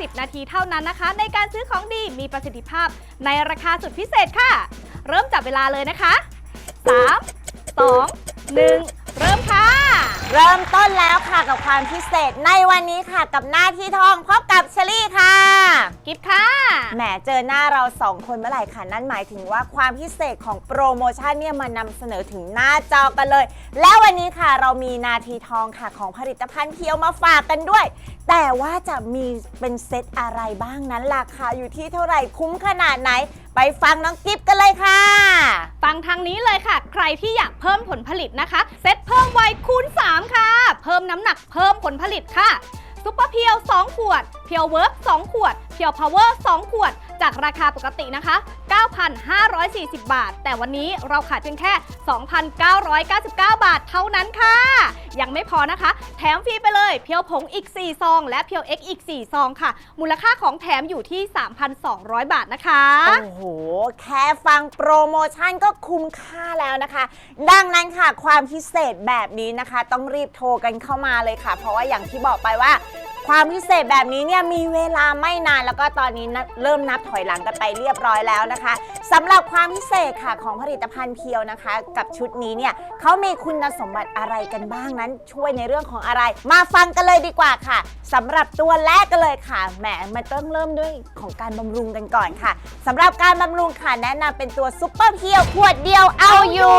10 นาทีเท่านั้นนะคะ ในการซื้อของดีมีประสิทธิภาพในราคาสุดพิเศษค่ะ เริ่มจับเวลาเลยนะคะ 3 2 1 เริ่มค่ะ เริ่มต้นแล้วค่ะกับความพิเศษในวันนี้ค่ะกับหน้าที่ทองพบกับเชลี่ค่ะกิฟค่ะ แหมเจอหน้าเราสองคนเมื่อไหร่ค่ะ นั่นหมายถึงว่าความพิเศษของโปรโมชั่นเนี่ยมานำเสนอถึงหน้าจอกันเลย แล้ววันนี้ค่ะเรามีนาทีทองค่ะของผลิตภัณฑ์เพียวมาฝากกันด้วย แต่ว่าจะมีเป็นเซตอะไรบ้างนั้นราคาอยู่ที่เท่าไหร่คุ้มขนาดไหน ไปฟังน้องกิฟกันเลยค่ะ ฟังทางนี้เลยค่ะ ใครที่อยากเพิ่มผลผลิตนะคะเซตเพิ่มไวคูณ 3 ค่ะ เพิ่มน้ำหนักเพิ่มผลผลิตค่ะซุปเปอร์เพียว 2 ขวด เพียวเวิร์ก2ขวด เพียวพาวเวอร์ 2 ขวด จากราคาปกตินะคะ 9,540 บาท แต่วันนี้เราขายเพียงแค่ 2,999 บาทเท่านั้นค่ะ ยังไม่พอนะคะ แถมฟรีไปเลยเพียวผงอีก 4 ซอง และเพียวเอ็กอีก 4 ซองค่ะ มูลค่าของแถมอยู่ที่ 3,200 บาทนะคะ โอ้โห แค่ฟังโปรโมชั่นก็คุ้มค่าแล้วนะคะ ดังนั้นค่ะ ความพิเศษแบบนี้นะคะ ต้องรีบโทรกันเข้ามาเลยค่ะ เพราะว่าอย่างที่บอกไปว่า ความพิเศษแบบนี้เนี่ยมีเวลาไม่นานแล้วก็ตอนนี้นะเริ่มนับถอยหลังกันไปเรียบร้อยแล้วนะคะสำหรับความพิเศษค่ะของผลิตภัณฑ์เพียวนะคะ กับชุดนี้เนี่ยเขามีคุณสมบัติอะไรกันบ้างนั้น ช่วยในเรื่องของอะไร มาฟังกันเลยดีกว่าค่ะสำหรับตัวแรกกันเลยค่ะแหมมันต้องเริ่มด้วยของการบำรุงกันก่อนค่ะสำหรับการบำรุงค่ะแนะนำเป็นตัวซุปเปอร์เพียวขวดเดียวเอาอยู่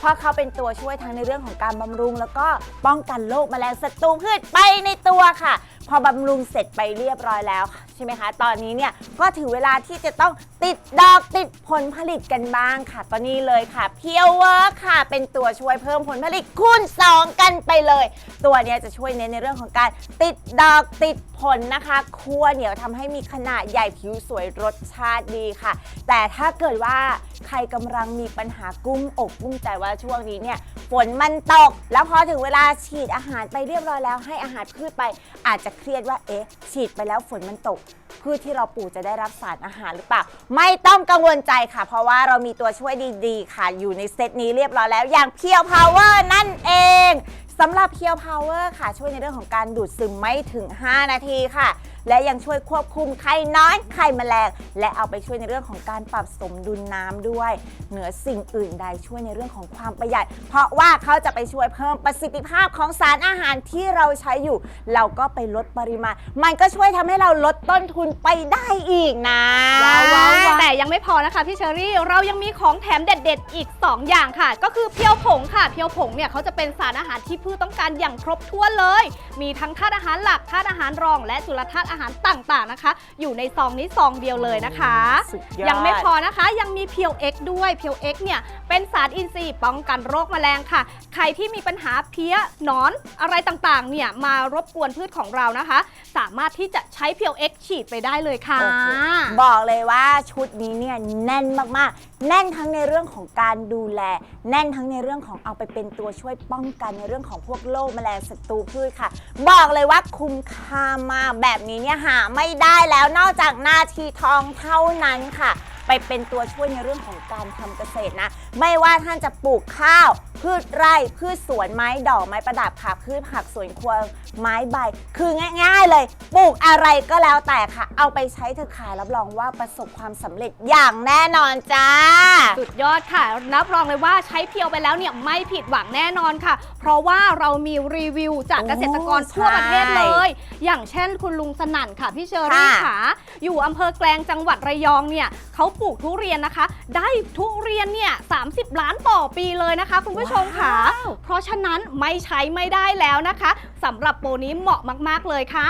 เพราะเขาเป็นตัวช่วยทั้งในเรื่องของการบำรุง แล้วก็ป้องกันโรคแมลงศัตรูพืชไปในตัวค่ะ พอบำรุงเสร็จไปเรียบร้อยแล้วใช่ไหมคะ ตอนนี้เนี่ยก็ถึงเวลาที่จะต้องติดดอกติดผลผลิตกันบ้างค่ะ ตอนนี้เลยค่ะเพียวเวิร์ค่ะ เป็นตัวช่วยเพิ่มผลผลิตคูณ2 กันไปเลย ตัวเนี้ยจะช่วยเน้นในเรื่องของการติดดอกติด ผลนะคะคั่วเหนียวทำให้มีขนาดใหญ่ผิวสวยรสชาติดีค่ะ แต่ถ้าเกิดว่าใครกำลังมีปัญหากุ้งอกกุ้งใจว่าช่วงนี้เนี่ยฝนมันตก แล้วพอถึงเวลาฉีดอาหารไปเรียบร้อยแล้ว ให้อาหารพืชไปอาจจะเครียดว่าเอ๊ะ ฉีดไปแล้วฝนมันตกพืชที่เราปลูกจะได้รับสารอาหารหรือเปล่า ไม่ต้องกังวลใจค่ะ เพราะว่าเรามีตัวช่วยดีๆ ค่ะ อยู่ในเซตนี้เรียบร้อยแล้วอย่างเพียวพาวเวอร์นั่นเอง สำหรับเพียวพาวเวอร์ค่ะช่วยในเรื่องของการดูดซึมไม่ถึง 5 นาทีค่ะ และยังช่วยควบคุมไข่น้อยไข่แมลง และเอาไปช่วยในเรื่องของการปรับสมดุลน้ำด้วย เหนือสิ่งอื่นใดช่วยในเรื่องของความประหยัด เพราะว่าเขาจะไปช่วยเพิ่มประสิทธิภาพของสารอาหารที่เราใช้อยู่ เราก็ไปลดปริมาณ มันก็ช่วยทำให้เราลดต้นทุนไปได้อีกนะแต่ยังไม่พอนะคะพี่เชอรี่เรายังมีของแถมเด็ด ๆ อีก 2 อย่างค่ะ ก็คือเพียวผงค่ะเพียวผงเนี่ยเขาจะเป็นสารอาหารที่พืชต้องการอย่างครบถ้วนเลย มีทั้งธาตุอาหารหลักธาตุอาหารรอง และจุลธาตุอาหารต่างๆนะคะ อยู่ในซองนี้ซองเดียวเลยนะคะ สุดยอด ยังไม่พอนะคะยังมีเพียวเอ็กด้วยเพียวเอ็กเนี่ยเป็นสารอินทรีย์ป้องกันโรคแมลงค่ะ ใครที่มีปัญหาเพี้ยหนอนอะไรต่างๆเนี่ยมารบกวนพืชของเรานะคะ สามารถที่จะใช้เพียวเอ็กฉีดไปได้เลยค่ะ โอ้โหบอกเลยว่าชุดนี้เนี่ยแน่นมากๆ แน่นทั้งในเรื่องของการดูแล แน่นทั้งในเรื่องของเอาไปเป็นตัวช่วยป้องกันในเรื่องของพวกโรคแมลงศัตรูพืชค่ะ บอกเลยว่าคุ้มค่ามากแบบนี้เนี่ยหาไม่ได้แล้วนอกจากนาทีทองเท่านั้นค่ะ ไปเป็นตัวช่วยในเรื่องของการทำเกษตรนะ ไม่ว่าท่านจะปลูกข้าว พืชไร่ พืชสวนไม้ดอกไม้ประดับค่ะพืชผักสวนครัวไม้ใบ คือง่าย ๆ เลยปลูกอะไรก็แล้วแต่ค่ะ เอาไปใช้เถอะค่ะรับรองว่าประสบความสำเร็จอย่างแน่นอนจ้า สุดยอดค่ะนับรองเลยว่าใช้เพียวไปแล้วเนี่ยไม่ผิดหวังแน่นอนค่ะ เพราะว่าเรามีรีวิวจากโอ้เกษตรกรทั่วประเทศเลย อย่างเช่นคุณลุงสนั่นค่ะพี่เชอรี่ค่ะ ค่ะอยู่อำเภอแกลงจังหวัดระยองเนี่ยเขาปลูกทุเรียนนะคะ ได้ทุเรียนเนี่ย30 ล้านต่อปีเลยนะคะ คุณผู้ชมค่ะว้าวเพราะฉะนั้นไม่ใช้ไม่ได้แล้วนะคะสำหรับโปรนี้เหมาะมากๆเลยค่ะ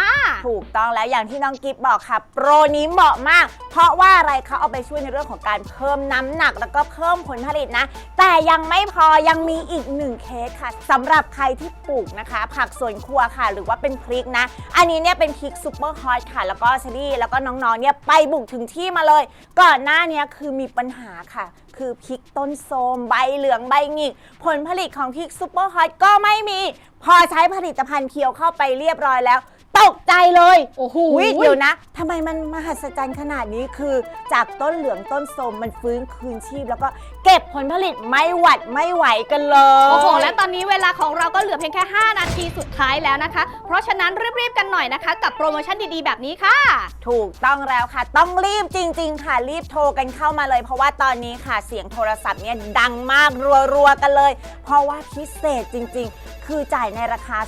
ถูกต้องแล้วอย่างที่น้องกิฟบอกค่ะ โปรนี้เหมาะมาก เพราะว่าอะไรเขาเอาไปช่วยในเรื่องของการเพิ่มน้ำหนัก แล้วก็เพิ่มผลผลิตนะ แต่ยังไม่พอยังมีอีกหนึ่งเคสค่ะสำหรับใครที่ปลูกนะคะ ผักสวนครัวค่ะ หรือว่าเป็นพริกนะ อันนี้เนี่ยเป็นพริกซูเปอร์ฮอตค่ะ แล้วก็เชอรี่แล้วก็น้องๆเนี่ยไปบุกถึงที่มาเลย ก่อนหน้าเนี้คือมีปัญหาค่ะ คือพริกต้นโทรมใบเหลืองใบหงิก ผลผลิตของพริกซูเปอร์ฮอตก็ไม่มี พอใช้ผลิตภัณฑ์เคียวเข้าไปเรียบร้อยแล้ว ตกใจเลยโอ้โหอุ๊ยเดี๋ยวนะทำไมมันมหัศจรรย์ขนาดนี้คือ จากต้นเหลืองต้นโทรมมันฟื้นคืนชีพ แล้วก็แเก็บผลผลิตไม่หวัดไม่ไหวกันเลยโอ้โห และตอนนี้เวลาของเราก็เหลือเพียงแค่ 5 นาทีสุดท้ายแล้วนะคะ เพราะฉะนั้นรีบๆกันหน่อยนะคะ กับโปรโมชั่นดีๆ แบบนี้ค่ะ ถูกต้องแล้วค่ะ ต้องรีบจริง ๆ ค่ะ รีบโทรกันเข้ามาเลย เพราะว่าตอนนี้ค่ะเสียงโทรศัพท์เนี่ยดังมากรัวๆกันเลย เพราะว่าพิเศษจริง ๆ คือจ่ายในราคา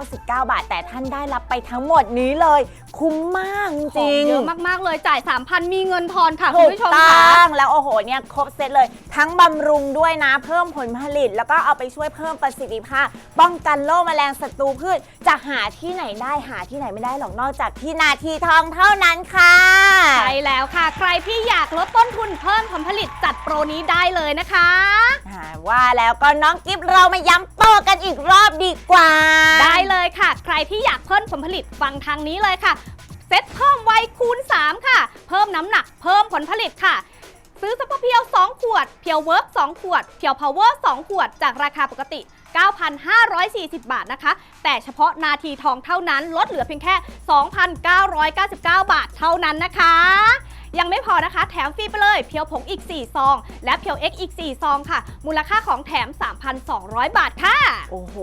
2,999 บาท แต่ท่านได้รับไปทั้งหมดนี้เลย คุ้มมากจของริงเยอะมากๆเลยจ่าย 3,000 มีเงินทอนค่ะคุถูณกผู้ชมต้ค่ะ องแล้วโอ้โหเนี่ยครบเซตเลย ทั้งบำรุงด้วยนะเพิ่มผลผลิต แล้วก็เอาไปช่วยเพิ่มประสิทธิภาพ ป้องกันโรคแมลงศัตรูพืช จะหาที่ไหนได้หาที่ไหนไม่ได้หรอกนอกจากที่นาทีทองเท่านั้นค่ะใช่แล้วค่ะ ใครที่อยากลดต้นทุนเพิ่มผลผลิตจัดโปรนี้ได้เลยนะคะอ่าว่าแล้วก็น้องกิฟเรามาย้ำโต้กันอีกรอบดีกว่า ได้เลยค่ะ ใครที่อยากเพิ่มผลผลิตฟังทางนี้เลยค่ะ เซ็ตเพิ่มไวคูณ 3 ค่ะ เพิ่มน้ำหนักเพิ่มผลผลิตค่ะ ซื้อซุปเปอร์เพียว 2 ขวด เพียวเวิร์ก2ขวด เพียวพาวเวอร์2ขวด จากราคาปกติ 9,540 บาทนะคะ แต่เฉพาะนาทีทองเท่านั้นลดเหลือเพียงแค่ 2,999 บาทเท่านั้นนะคะ ยังไม่พอนะคะ แถมฟรีไปเลยเพียวผงอีก 4 ซอง และเพียวเอ็กอีก 4 ซองค่ะ มูลค่าของแถม 3,200 บาทค่ะ โอ้โห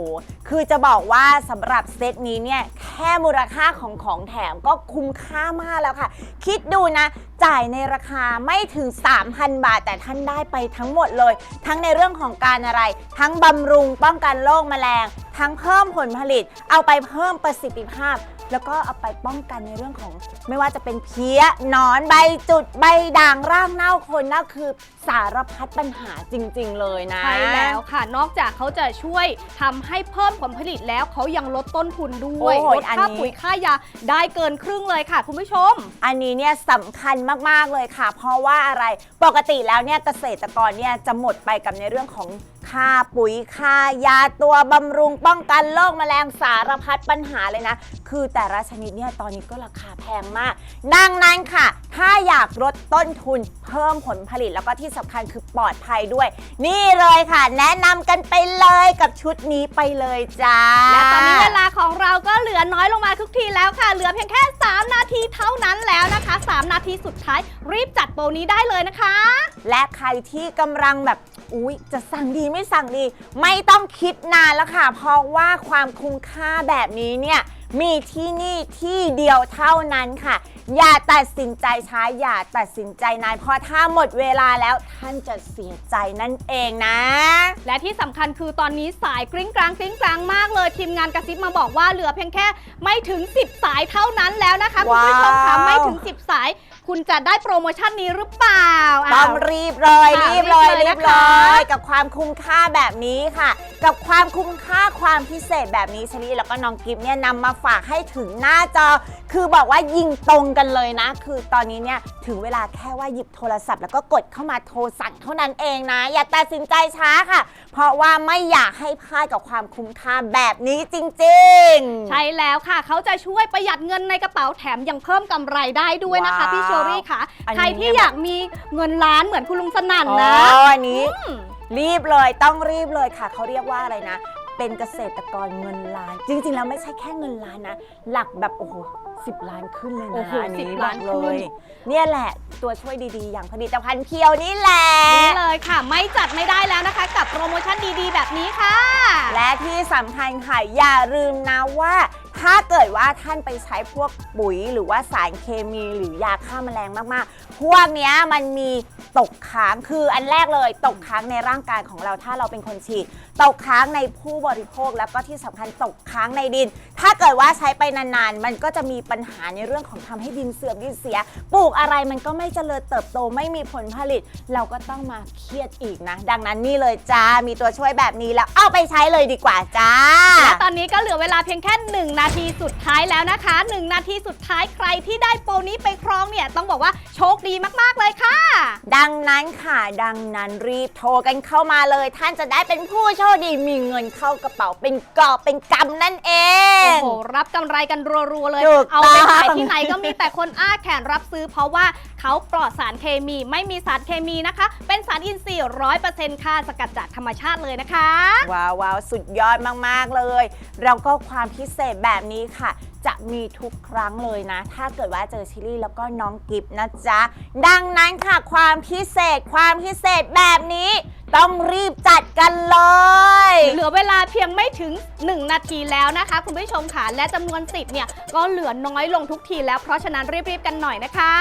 คือจะบอกว่าสำหรับเซตนี้เนี่ยแค่มูลค่าของของแถมก็คุ้มค่ามากแล้วค่ะ คิดดูนะ จ่ายในราคาไม่ถึง 3,000 บาท แต่ท่านได้ไปทั้งหมดเลย ทั้งในเรื่องของการอะไร ทั้งบำรุงป้องกันโรคแมลง ทั้งเพิ่มผลผลิต เอาไปเพิ่มประสิทธิภาพ แล้วก็เอาไปป้องกันในเรื่องของ ไม่ว่าจะเป็นเพี้ยหนอนใบจุดใบด่างร่างเน่าคนเน่าคือสารพัดปัญหาจริง ๆ เลยนะ ใช่แล้วค่ะ นอกจากเขาจะช่วยทำให้เพิ่มผลผลิตแล้วเขายังลดต้นทุนด้วยโอ้ลยดอันค่านี้ ปุ๋ยค่ายาได้เกินครึ่งเลยค่ะ คุณผู้ชม อันนี้เนี่ยสำคัญมาก ๆ เลยค่ะ เพราะว่าอะไรปกติแล้วเนี่ยเกษตรกรเนี่ยจะหมดไปกับในเรื่องของ ค่าปุ๋ยค่ายาตัวบำรุงป้องกันโรคแมลงสารพัดปัญหาเลยนะ คือแต่ละชนิดเนี่ยตอนนี้ก็ราคาแพงมาก ดังนั้นค่ะ ถ้าอยากลดต้นทุนเพิ่มผลผลิตแล้วก็ที่สำคัญคือปลอดภัยด้วย นี่เลยค่ะ แนะนำกันไปเลยกับชุดนี้ไปเลยจ้า และตอนนี้เวลาของเราก็เหลือน้อยลงมาทุกทีแล้วค่ะ เหลือเพียงแค่ 3 นาทีเท่านั้นแล้วนะคะ 3 นาทีสุดท้ายรีบจัดโปรนี้ได้เลยนะคะ และใครที่กำลังแบบ อุ๊ย จะสั่งดีไม่สั่งดี ไม่ต้องคิดนานแล้วค่ะ เพราะว่าความคุ้มค่าแบบนี้เนี่ยมีที่นี่ที่เดียวเท่านั้นค่ะ อย่าตัดสินใจช้าอย่าตัดสินใจนานเพราะถ้าหมดเวลาแล้วท่านจะเสียใจนั่นเองนะ และที่สำคัญคือตอนนี้สายกริ้งกลางกริ้งกลางมากเลย ทีมงานกระซิบมาบอกว่าเหลือเพียงแค่ไม่ถึง 10 สายเท่านั้นแล้วนะคะ คุณผู้ชมค่ะว้าวไม่ถึง 10 สาย คุณจะได้โปรโมชั่นนี้หรือเปล่าต้องาวรีบเลยค่ะรีบเลยรีรีบบเลเลยนะคะ ยกับความคุ้มค่าแบบนี้ค่ะ กับความคุ้มค่าความพิเศษแบบนี้ชลีแล้วก็น้องกิฟเนี่ยนำมาฝากให้ถึงหน้าจอ คือบอกว่ายิงตรงกันเลยนะ คือตอนนี้เนี่ยถึงเวลาแค่ว่าหยิบโทรศัพท์ แล้วก็กดเข้ามาโทรสั่งเท่านั้นเองนะ อย่าตัดสินใจช้าค่ะ เพราะว่าไม่อยากให้พลาดกับความคุ้มค่าแบบนี้จริงๆ ใช่แล้วค่ะ เขาจะช่วยประหยัดเงินในกระเป๋าแถมยังเพิ่มกำไรได้ด้วยนะคะว้าว พี่เชอรี่ค่ะ อันนี้ ใครที่อยากมีเงินล้านเหมือนคุณลุงสนั่นอ๋อนะ อันนี้อืมรีบเลยต้องรีบเลยค่ะ เขาเรียกว่าอะไรนะ เป็นเกษตรกรเงินล้าน จริง ๆ แล้วไม่ใช่แค่เงินล้านนะ หลักแบบโอ้โหสิบล้านขึ้นเลยโอ้นะโหอันนี้10ล้านบอกขึ้เลนยเนี่ยแหละตัวช่วยดีๆ อย่างผลิตภัณฑ์เพียวนี่แหละ นี่เลยค่ะ ไม่จัดไม่ได้แล้วนะคะ กับโปรโมชั่นดีๆ แบบนี้ค่ะ และที่สำคัญค่ะอย่าลืมนะว่า ถ้าเกิดว่าท่านไปใช้พวกปุ๋ยหรือว่าสารเคมีหรือยาฆ่าแมลงมากๆ พวกเนี้ยมันมีตกค้างคืออันแรกเลย ตกค้างในร่างกายของเราถ้าเราเป็นคนฉีด ตกค้างในผู้บริโภคแล้วก็ที่สำคัญตกค้างในดิน ถ้าเกิดว่าใช้ไปนานๆ มันก็จะมีปัญหาในเรื่องของทำให้ดินเสื่อมดินเสีย ปลูกอะไรมันก็ไม่เจริญเติบโตไม่มีผลผลิต เราก็ต้องมาเครียดอีกนะ ดังนั้นนี่เลยจ้ามีตัวช่วยแบบนี้แล้วเอาไปใช้เลยดีกว่าจ้า และตอนนี้ก็เหลือเวลาเพียงแค่ 1 นาทีสุดท้ายแล้วนะคะ 1 นาทีสุดท้ายใครที่ได้โปรนี้ไปครองเนี่ยต้องบอกว่าโชคดีมากๆเลยค่ะ ดังนั้นค่ะ ดังนั้นรีบโทรกันเข้ามาเลย ท่านจะได้เป็นผู้โชคดีมีเงินเข้ากระเป๋าเป็นกอบเป็นกำนั่นเอโอ้งโห รับกำไรกันรัวๆเลย ถูกเอาไปขายต้อง ที่ไหนก็มีแต่คนอ้าแขนรับซื้อ เพราะว่าเขาปลอดสารเคมีไม่มีสารเคมีนะคะ เป็นสารอินทรีย์ร้อยเปอร์เซ็นต์ค่ะสกัดจากธรรมชาติเลยนะคะ ว้าวว้าวสุดยอดมาก ๆ เลย แล้วก็ความพิเศษแบบแบบนี้ค่ะจะมีทุกครั้งเลยนะ ถ้าเกิดว่าเจอชิลลี่แล้วก็น้องกิฟนะจ๊ะ ดังนั้นค่ะความพิเศษความพิเศษแบบนี้ ต้องรีบจัดกันเลย เหลือเวลาเพียงไม่ถึง 1 นาทีแล้วนะคะ คุณผู้ชมค่ะและจำนวนสิทธิ์เนี่ยก็เหลือน้อยลงทุกทีแล้วเพราะฉะนั้นรีบๆกันหน่อยนะคะ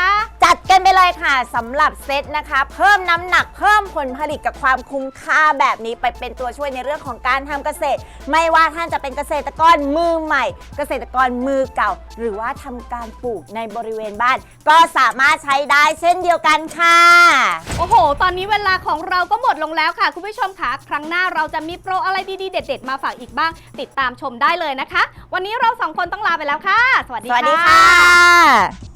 จัด กันไปเลยค่ะสำหรับเซตนะคะ เพิ่มน้ำหนักเพิ่มผลผลิตกับความคุ้มค่าแบบนี้ไปเป็นตัวช่วยในเรื่องของการทำเกษตร ไม่ว่าท่านจะเป็นเกษตรกรมือใหม่ เกษตรกรมือเก่า หรือว่าทำการปลูกในบริเวณบ้าน ก็สามารถใช้ได้เช่นเดียวกันค่ะ โอ้โห ตอนนี้เวลาของเราก็หมดลงแล้วค่ะ คุณผู้ชมค่ะ ครั้งหน้าเราจะมีโปรอะไรดีๆ เด็ด ๆ มาฝากอีกบ้าง ติดตามชมได้เลยนะคะ วันนี้เราสองคนต้องลาไปแล้วค่ะ สวัสดีสวัสดีค่ะ